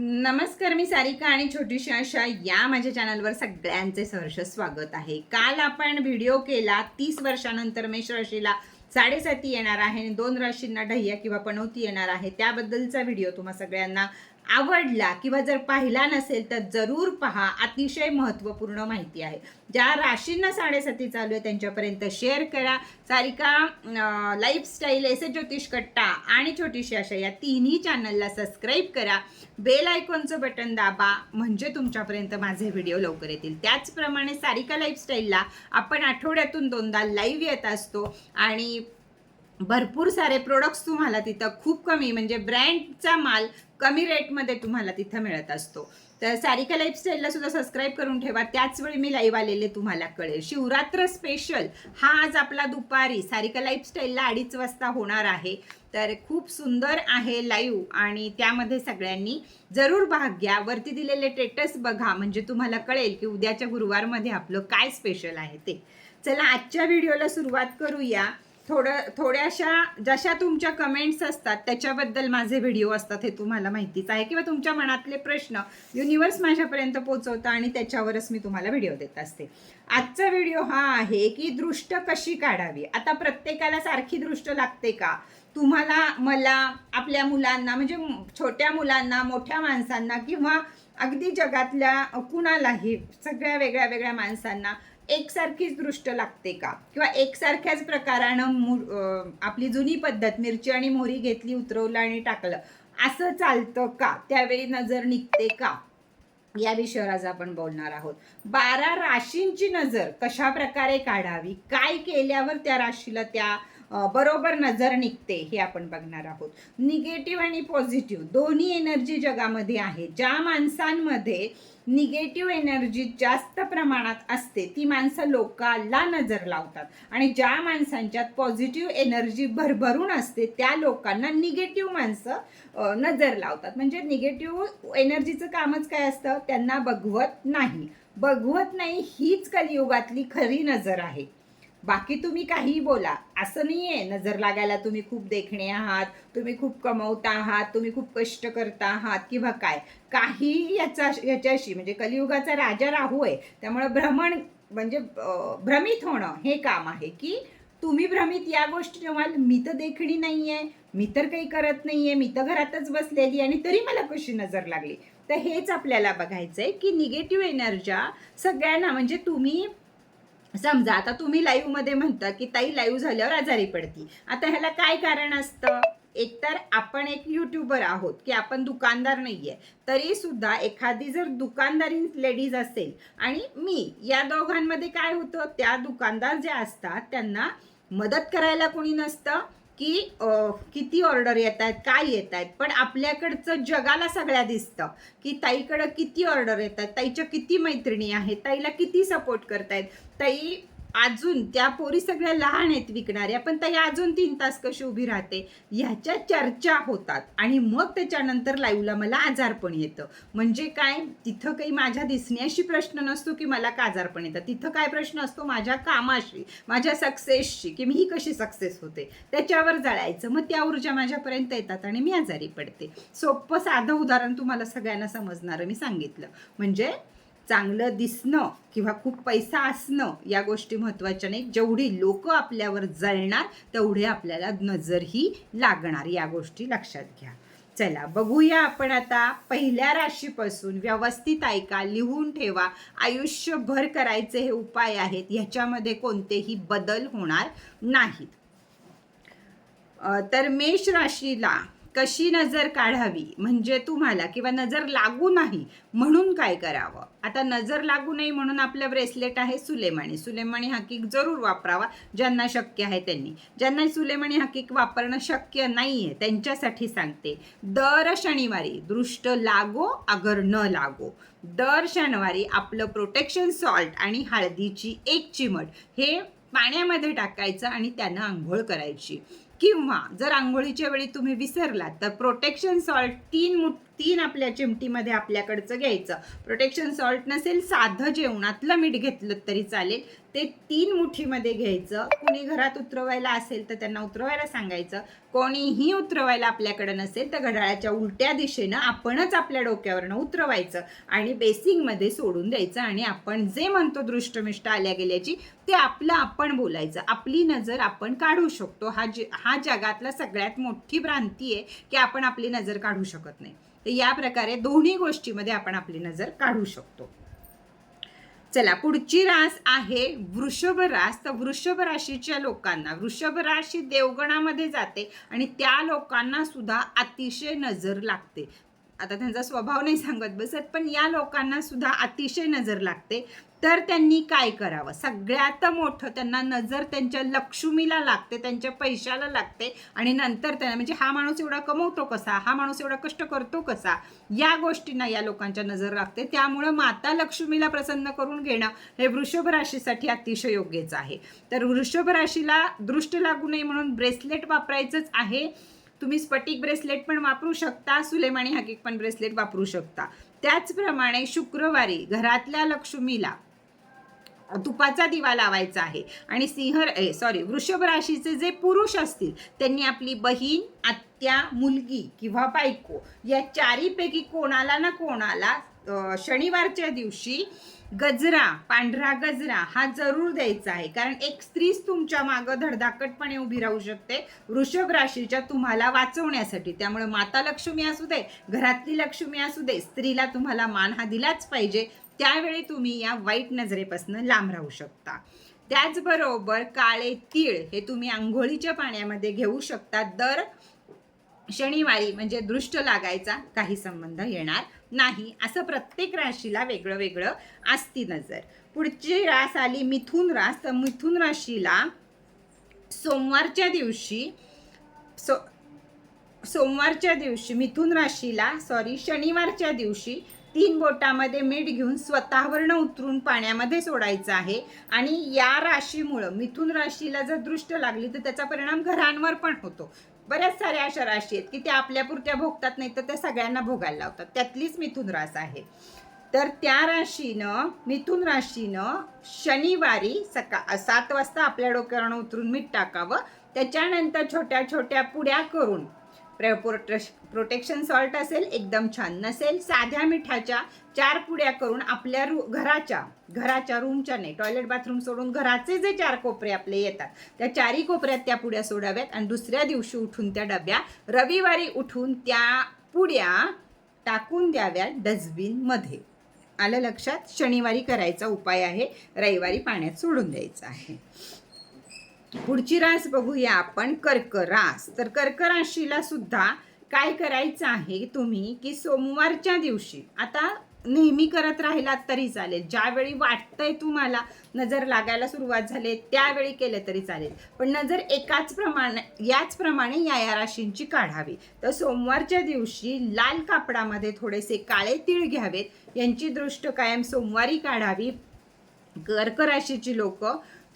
नमस्कार मी सारिका आणि छोटीशी आशा या माझ्या चॅनलवर सगळ्यांचे सहर्ष स्वागत आहे. काल आपण व्हिडिओ केला तीस वर्षानंतर मेष राशीला साडेसाती येणार आहे आणि दोन राशींना ढह्या किंवा पनवती येणार आहे. त्याबद्दलचा व्हिडिओ तुम्हा सगळ्यांना आवडला किंवा जर पाहिला नसेल तर जरूर पहा. अतिशय महत्त्वपूर्ण माहिती आहे. ज्या राशींना साडेसाती चालू आहे त्यांच्यापर्यंत शेअर करा. सारिका लाईफस्टाईल एस ज्योतिष कट्टा आणि छोटीशी आशा या तिन्ही चॅनलला सबस्क्राईब करा. बेल आयकॉनचं बटन दाबा म्हणजे तुमच्यापर्यंत माझे व्हिडिओ लवकर येतील. त्याचप्रमाणे सारिका लाईफस्टाईलला आपण आठवड्यातून दोनदा लाईव्ह येत असतो. आणि भरपूर सारे प्रोडक्ट्स तुम्हाला तिथं खूप कमी म्हणजे ब्रँडचा माल कमी रेटमध्ये तुम्हाला तिथं मिळत असतो. तर सारिका लाईफस्टाईलला सुद्धा सबस्क्राईब करून ठेवा. त्याच वेळी मी लाईव्ह आलेले तुम्हाला कळेल. शिवरात्र स्पेशल हा आज आपला दुपारी सारिका लाईफस्टाईलला अडीच वाजता होणार आहे. तर खूप सुंदर आहे लाईव्ह आणि त्यामध्ये सगळ्यांनी जरूर भाग घ्या. वरती दिलेले टेटस बघा म्हणजे तुम्हाला कळेल की उद्याच्या गुरुवारमध्ये आपलं काय स्पेशल आहे ते. चला आजच्या व्हिडिओला सुरुवात करूया. थोडं थोड्याशा जशा तुमच्या कमेंट्स असतात त्याच्याबद्दल माझे व्हिडिओ असतात हे तुम्हाला माहितीच आहे. किंवा तुमच्या मनातले प्रश्न युनिवर्स माझ्यापर्यंत पोहोचवतं आणि त्याच्यावरच मी तुम्हाला व्हिडिओ देत असते. आजचा व्हिडिओ हा आहे की दृष्ट कशी काढावी? आता प्रत्येकाला सारखी दृष्ट लागते का? तुम्हाला मला आपल्या मुलांना म्हणजे छोट्या मुलांना मोठ्या माणसांना किंवा अगदी जगातल्या कुणालाही सगळ्या वेगळ्या वेगळ्या माणसांना एकसारखीच दृष्ट लागते का? किंवा एकसारख्याच प्रकारानं मु- आपली जुनी पद्धत मिरची आणि मोहरी घेतली उतरवलं आणि टाकलं असं चालतं का? त्यावेळी नजर निघते का? या विषयावर आज आपण बोलणार आहोत. बारा राशींची नजर कशा प्रकारे काढावी? काय केल्यावर त्या राशीला त्या बरोबर नजर निघते हे आपण बघणार आहोत. निगेटिव्ह आणि पॉझिटिव्ह दोन्ही एनर्जी जगामध्ये आहे. ज्या माणसांमध्ये निगेटिव्ह एनर्जी जास्त प्रमाणात असते ती माणसं लोकाला नजर लावतात. आणि ज्या माणसांच्यात पॉझिटिव्ह एनर्जी भरभरून असते त्या लोकांना निगेटिव्ह माणसं नजर लावतात. म्हणजे निगेटिव्ह एनर्जीचं कामच काय असतं? त्यांना बघवत नाही. बघवत नाही हीच कलियुगातली खरी नजर आहे. बाकी तुम्ही काहीही बोला. असं नाही आहे नजर लागायला तुम्ही खूप देखणे आहात तुम्ही खूप कमवता आहात तुम्ही खूप कष्ट करता आहात किंवा काय. काही याचा याच्याशी म्हणजे कलियुगाचा राजा राहू आहे त्यामुळे भ्रमण म्हणजे भ्रमित होणं हे काम आहे की तुम्ही भ्रमित या गोष्टी जेव्हा मी तर देखणी नाही आहे मी तर काही करत नाही आहे मी तर घरातच बसलेली आणि तरी मला कशी नजर लागली. तर हेच आपल्याला बघायचं आहे की निगेटिव्ह एनर्जा सगळ्यांना म्हणजे तुम्ही समजा आता तुम्ही लाईव्हमध्ये म्हणता की ताई लाईव्ह झाल्यावर आजारी पडती. आता ह्याला काय कारण असतं? एकतर आपण एक युट्यूबर आहोत की आपण दुकानदार नाहीये तरी सुद्धा एखादी जर दुकानदारी लेडीज असेल आणि मी या दोघांमध्ये काय होतं? त्या दुकानदार ज्या असतात त्यांना मदत करायला कोणी नसतं. की किती ऑर्डर येत आहेत काय येत आहेत. पण आपल्याकडचं जगाला सगळ्या दिसतं की ताईकडं किती ऑर्डर येत आहेत ताईच्या किती मैत्रिणी आहेत ताईला किती सपोर्ट करतायत. ताई अजून त्या पोरी सगळ्या लहान आहेत विकणाऱ्या पण ताई अजून तीन तास कशी उभी राहते? ह्याच्या चर्चा होतात आणि मग त्याच्यानंतर लाईव्हला मला आजारपण येतं. म्हणजे काय? तिथं काही माझ्या दिसण्याशी प्रश्न नसतो की मला का आजारपण येतं. तिथं काय प्रश्न असतो? माझ्या कामाशी माझ्या सक्सेसशी की मी ही कशी सक्सेस होते? त्याच्यावर जळायचं. मग त्या ऊर्जा माझ्यापर्यंत येतात आणि मी आजारी पडते. सोपं साधं उदाहरण तुम्हाला सगळ्यांना समजणारं मी सांगितलं. म्हणजे चांगलं दिसणं किंवा खूप पैसा असणं या गोष्टी महत्त्वाच्या नाही जेवढी लोक आपल्यावर जळणार तेवढे आपल्याला नजरही लागणार या गोष्टी लक्षात घ्या. चला बघूया आपण आता पहिल्या राशीपासून व्यवस्थित ऐका लिहून ठेवा. आयुष्यभर करायचे हे उपाय आहेत ह्याच्यामध्ये कोणतेही बदल होणार नाहीत. तर मेष राशीला कशी नजर काढावी? म्हणजे तुम्हाला किंवा नजर लागू नाही म्हणून काय करावं? आता नजर लागू नाही म्हणून आपलं ब्रेसलेट आहे सुलेमणी. सुलेमणी हकीक जरूर वापरावा ज्यांना शक्य आहे त्यांनी. ज्यांना सुलेमणी हकीक वापरणं शक्य नाही आहे त्यांच्यासाठी सांगते. दर शनिवारी दृष्ट लागो अगर न लागो. दर शनिवारी आपलं प्रोटेक्शन सॉल्ट आणि हळदीची एक चिमट हे पाण्यामध्ये टाकायचं आणि त्यांना आंघोळ करायची. किंवा जर आंघोळीच्या वेळी तुम्ही विसरलात तर प्रोटेक्शन सॉल्ट तीन मुठ तीन आपल्या चिमटीमध्ये आपल्याकडचं घ्यायचं. प्रोटेक्शन सॉल्ट नसेल साधं जेवणातलं मीठ घेतलं तरी चालेल. ते तीन मुठीमध्ये घ्यायचं. कुणी घरात उतरवायला असेल तर त्यांना उतरवायला सांगायचं. कोणीही उतरवायला आपल्याकडे नसेल तर घड्याळाच्या उलट्या दिशेनं आपणच आपल्या डोक्यावरनं उतरवायचं आणि बेसिंगमध्ये सोडून द्यायचं आणि आपण जे म्हणतो दृष्टमिष्ट आल्या गेल्याची ते आपलं आपण बोलायचं. आपली नजर आपण काढू शकतो. हा जे हा जगातला सगळ्यात मोठी भ्रांती आहे की आपण आपली नजर काढू शकत नाही. तर या प्रकारे दोन्ही गोष्टीमध्ये आपण आपली नजर काढू शकतो. चला पुढची रास आहे वृषभ रास. तर वृषभ राशीच्या लोकांना वृषभ राशी देवगणामध्ये जाते आणि त्या लोकांना सुद्धा अतिशय नजर लागते. आता त्यांचा स्वभाव नाही सांगत बसत पण या लोकांना सुद्धा अतिशय नजर लागते. तर त्यांनी काय करावं? सगळ्यात मोठं त्यांना नजर त्यांच्या लक्ष्मीला लागते त्यांच्या पैशाला लागते आणि नंतर त्यांना म्हणजे हा माणूस एवढा कमवतो कसा? हा माणूस एवढा कष्ट करतो कसा? या गोष्टींना या लोकांच्या नजर लागते. त्यामुळं माता लक्ष्मीला प्रसन्न करून घेणं हे वृषभ राशीसाठी अतिशय योग्यच आहे. तर वृषभ राशीला दृष्ट लागू नये म्हणून ब्रेसलेट वापरायचंच आहे. तुम्ही स्फटिक ब्रेसलेट पण वापरू शकता सुलेमानी हकीक पण ब्रेसलेट वापरू शकता. त्याचप्रमाणे शुक्रवारी घरातल्या लक्ष्मीला तुपाचा दिवा लावायचा आहे आणि सिंह सॉरी वृषभ राशीचे जे पुरुष असतील त्यांनी आपली बहीण आत्या मुलगी किंवा बायको या चारीपैकी कोणाला ना कोणाला शनिवारच्या दिवशी गजरा पांढरा गजरा हा जरूर द्यायचा आहे. कारण एक स्त्रीच तुमच्या मागं धडधाकटपणे उभी राहू शकते वृषभ राशीच्या तुम्हाला वाचवण्यासाठी. त्यामुळे माता लक्ष्मी असू दे घरातली लक्ष्मी असू दे स्त्रीला तुम्हाला मान हा दिलाच पाहिजे. त्यावेळी तुम्ही या वाईट नजरेपासून लांब राहू शकता. त्याचबरोबर काळे तीळ हे तुम्ही आंघोळीच्या पाण्यामध्ये घेऊ शकता. दर शनिवारी म्हणजे दृष्ट लागायचा काही संबंध येणार नाही. असं प्रत्येक राशीला वेगळं वेगळं असती नजर. पुढची रास आली मिथुन रास तर मिथुन राशीला सोमवारच्या दिवशी सो सोमवारच्या दिवशी मिथुन राशीला सॉरी शनिवारच्या दिवशी तीन बोटामध्ये मीठ घेऊन स्वतःवरनं उतरून पाण्यामध्ये सोडायचं आहे. आणि या राशीमुळं मिथुन राशीला जर दृष्ट लागली तर त्याचा परिणाम घरांवर पण होतो. बऱ्याच साऱ्या अशा राशी आहेत की त्या आपल्यापुरत्या भोगतात नाही तर त्या सगळ्यांना भोगायला लावतात. त्यातलीच मिथुन रास आहे. तर त्या राशीनं मिथुन राशीनं शनिवारी सका सात वाजता आपल्या डोक्यावरनं उतरून मीठ टाकावं. त्याच्यानंतर छोट्या छोट्या पुड्या करून प्र- प्रोटेश प्रोटेक्शन सॉल्ट असेल एकदम छान. नसेल साध्या मिठाच्या चार पुड्या करून आपल्या रू घराच्या घराच्या रूमच्या नाही टॉयलेट बाथरूम सोडून घराचे जे चार कोपरे आपले येतात त्या चारही कोपऱ्यात त्या पुड्या सोडाव्यात आणि दुसऱ्या दिवशी उठून त्या डब्या रविवारी उठून त्या पुड्या टाकून द्याव्यात डस्टबिनमध्ये. आलं लक्षात? शनिवारी करायचा उपाय आहे रविवारी पाण्यात सोडून द्यायचा आहे. पुढची रास बघूया आपण कर्क रास तर कर्क राशीला सुद्धा काय करायचं आहे तुम्ही की सोमवारच्या दिवशी आता नेहमी करत राहिलात तरी चालेल. ज्यावेळी वाटतंय तुम्हाला नजर लागायला सुरुवात झाली त्यावेळी केलं तरी चालेल. पण नजर एकाच प्रमाणे याचप्रमाणे या या राशींची काढावी. तर सोमवारच्या दिवशी लाल कापडामध्ये थोडेसे काळे तीळ घ्यावेत. यांची दृष्ट कायम सोमवारी काढावी. कर्क राशीची लोक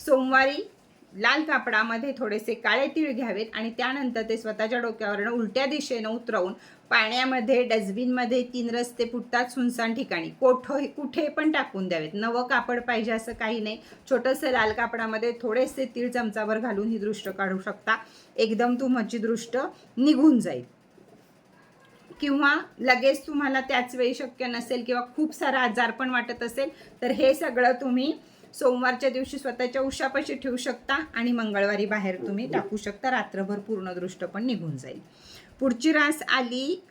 सोमवारी लाल कापडामध्ये थोडेसे काळे तीळ घ्यावेत आणि त्यानंतर ते स्वतःच्या डोक्यावरनं उलट्या दिशेनं उतरवून पाण्यामध्ये डस्टबिनमध्ये तीन रस्ते फुटतात सुनसान ठिकाणी. कोठं कुठे पण टाकून द्यावेत. नवं कापड पाहिजे असं काही नाही. छोटंसं लाल कापडामध्ये थोडेसे तीळ चमचावर घालून ही दृष्ट काढू शकता. एकदम तुमची दृष्ट निघून जाईल. किंवा लगेच तुम्हाला त्याच वेळी शक्य नसेल किंवा खूप सारा आजार पण वाटत असेल तर हे सगळं तुम्ही सोमवारच्या दिवशी स्वतःच्या उशापाशी ठेवू शकता आणि मंगळवारी बाहेर तुम्ही टाकू शकता. रात्रभर पूर्ण दृष्ट पण निघून जाईल. पुढची रास आली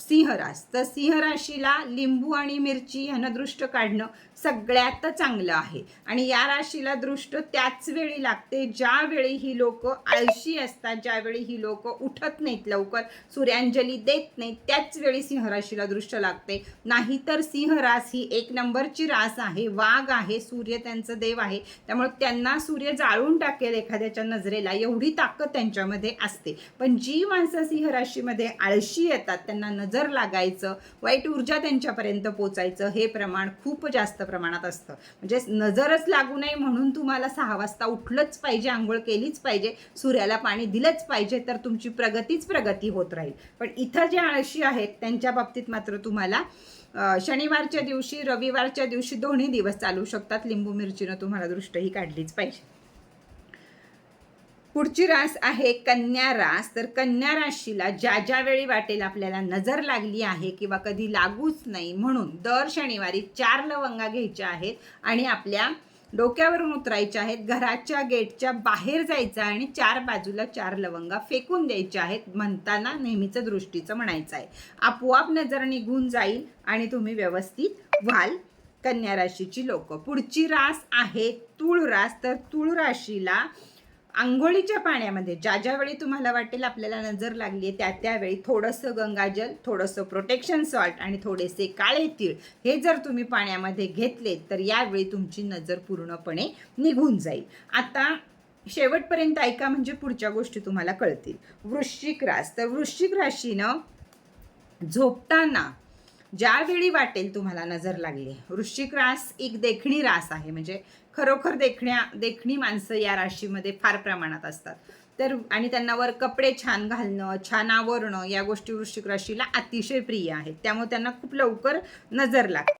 सिंहरास तर सिंह राशीला लिंबू आणि मिरची ह्यानं दृष्ट काढणं सगळ्यात चांगलं आहे. आणि या राशीला दृष्ट त्याच वेळी लागते ज्यावेळी ही लोक आळशी असतात ज्यावेळी ही लोक उठत नाहीत लवकर सूर्यांजली देत नाहीत त्याच वेळी सिंहराशीला दृष्ट लागते. नाहीतर सिंहरास ही एक नंबरची रास आहे वाघ आहे सूर्य त्यांचं देव आहे. त्यामुळे त्यांना सूर्य जाळून टाकेल एखाद्याच्या नजरेला एवढी ताकद त्यांच्यामध्ये असते. पण जी माणसं सिंह राशीमध्ये आळशी येतात त्यांना नजर लागायचं वाईट ऊर्जा त्यांच्यापर्यंत पोचायचं हे प्रमाण खूप जास्त प्रमाणात असतं. म्हणजे नजरच लागू नये म्हणून तुम्हाला सहा वाजता उठलंच पाहिजे आंघोळ केलीच पाहिजे सूर्याला पाणी दिलंच पाहिजे तर तुमची प्रगतीच प्रगती होत राहील. पण इथं जे आळशी आहेत त्यांच्या बाबतीत मात्र तुम्हाला शनिवारच्या दिवशी रविवारच्या दिवशी दोन्ही दिवस चालू शकतात. लिंबू मिरचीनं तुम्हाला दृष्टही काढलीच पाहिजे. पुढची रास आहे कन्या रास. तर कन्या राशीला ज्या ज्या वेळी वाटेल आपल्याला नजर लागली आहे किंवा कधी लागूच नाही म्हणून दर शनिवारी चार लवंगा घ्यायच्या आहेत आणि आपल्या डोक्यावरून उतरायच्या आहेत घराच्या गेटच्या बाहेर जायचं आहे आणि चार बाजूला चार लवंगा फेकून द्यायच्या आहेत म्हणताना नेहमीचं दृष्टीचं म्हणायचं आहे. आपोआप नजर निघून जाईल आणि तुम्ही व्यवस्थित व्हाल कन्या राशीची लोक. पुढची रास आहे तूळ रास तर तूळ राशीला आंघोळीच्या पाण्यामध्ये ज्या ज्या वेळी तुम्हाला वाटेल आपल्याला नजर लागली आहे त्या त्यावेळी थोडंसं गंगाजल थोडंसं प्रोटेक्शन सॉल्ट आणि थोडेसे काळे तीळ हे जर तुम्ही पाण्यामध्ये घेतले तर यावेळी तुमची नजर पूर्णपणे निघून जाईल. आता शेवटपर्यंत ऐका म्हणजे पुढच्या गोष्टी तुम्हाला कळतील. वृश्चिक रास. तर वृश्चिक राशीनं झोपताना ज्यावेळी वाटेल तुम्हाला नजर लागली. वृश्चिक रास एक देखणी रास आहे. म्हणजे खरोखर देखण्या देखणी माणसं या राशीमध्ये फार प्रमाणात असतात. तर आणि त्यांना वर कपडे छान घालणं छान आवरणं या गोष्टी वृश्चिक राशीला अतिशय प्रिय आहेत. त्यामुळे त्यांना खूप लवकर नजर लागते.